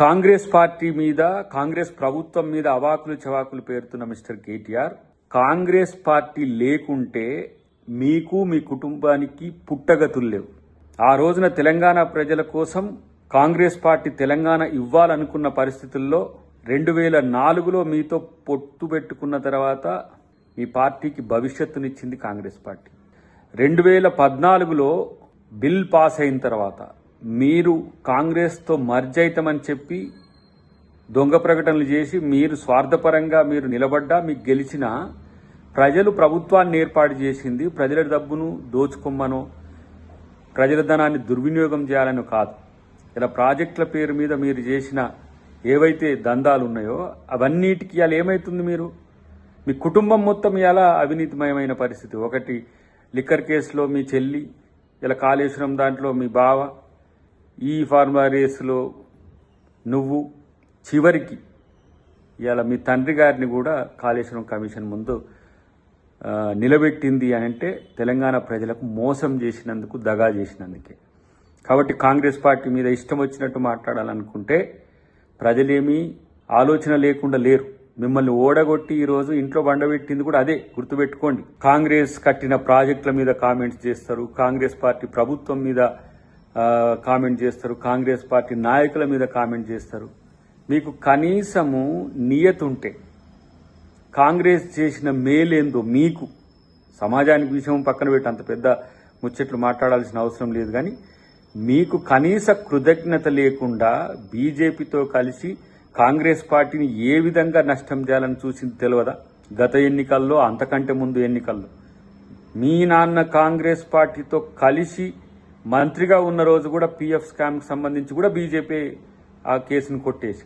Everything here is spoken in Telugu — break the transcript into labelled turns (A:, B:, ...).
A: కాంగ్రెస్ పార్టీ మీద కాంగ్రెస్ ప్రభుత్వం మీద అవాకులు చవాకులు పేరుతున్న మిస్టర్ కేటీఆర్ కాంగ్రెస్ పార్టీ లేకుంటే మీకు మీ కుటుంబానికి పుట్టగతులు లేవు. ఆ రోజున తెలంగాణ ప్రజల కోసం కాంగ్రెస్ పార్టీ తెలంగాణ ఇవ్వాలనుకున్న పరిస్థితుల్లో రెండు వేల నాలుగులో మీతో పొత్తు పెట్టుకున్న తర్వాత మీ పార్టీకి భవిష్యత్తునిచ్చింది కాంగ్రెస్ పార్టీ. రెండు వేల పద్నాలుగులో బిల్ పాస్ అయిన తర్వాత మీరు కాంగ్రెస్తో మర్జ్ అవుతామని చెప్పి దొంగ ప్రకటనలు చేసి మీరు స్వార్థపరంగా మీరు నిలబడ్డా మీకు గెలిచిన ప్రజలు ప్రభుత్వాన్ని ఏర్పాటు చేసింది ప్రజల డబ్బును దోచుకోమ్మనో ప్రజల ధనాన్ని దుర్వినియోగం చేయాలని కాదు. ఇలా ప్రాజెక్టుల పేరు మీద మీరు చేసిన ఏవైతే దందాలు ఉన్నాయో అవన్నిటికి ఇలా ఏమవుతుంది మీరు? మీ కుటుంబం మొత్తం ఇలా అవినీతిమయమైన పరిస్థితి. ఒకటి లిక్కర్ కేసులో మీ చెల్లి ఇలా కాళేశ్వరం దాంట్లో మీ బావ ఈ ఫార్మా రేసులో నువ్వు చివరికి ఇవాళ మీ తండ్రి గారిని కూడా కాళేశ్వరం కమిషన్ ముందు నిలబెట్టింది అని అంటే తెలంగాణ ప్రజలకు మోసం చేసినందుకు దగా చేసినందుకే. కాబట్టి కాంగ్రెస్ పార్టీ మీద ఇష్టం వచ్చినట్టు మాట్లాడాలనుకుంటే ప్రజలేమీ ఆలోచన లేకుండా లేరు. మిమ్మల్ని ఓడగొట్టి ఈరోజు ఇంట్లో బండబెట్టింది కూడా అదే గుర్తుపెట్టుకోండి. కాంగ్రెస్ కట్టిన ప్రాజెక్టుల మీద కామెంట్స్ చేస్తారు. కాంగ్రెస్ పార్టీ ప్రభుత్వం మీద కామెంట్ చేస్తారు. కాంగ్రెస్ పార్టీ నాయకుల మీద కామెంట్ చేస్తారు. మీకు కనీసము నియత ఉంటే కాంగ్రెస్ చేసిన మేలేందో మీకు సమాజానికి విషయం పక్కన పెట్టి అంత పెద్ద ముచ్చట్లు మాట్లాడాల్సిన అవసరం లేదు కానీ మీకు కనీస కృతజ్ఞత లేకుండా బీజేపీతో కలిసి కాంగ్రెస్ పార్టీని ఏ విధంగా నష్టం చేయాలని చూసింది తెలియదా గత ఎన్నికల్లో అంతకంటే ముందు ఎన్నికల్లో. మీ నాన్న కాంగ్రెస్ పార్టీతో కలిసి మంత్రిగా ఉన్న రోజు కూడా పీఎఫ్ స్కామ్కి సంబంధించి కూడా బీజేపీ ఆ కేసును కొట్టేసి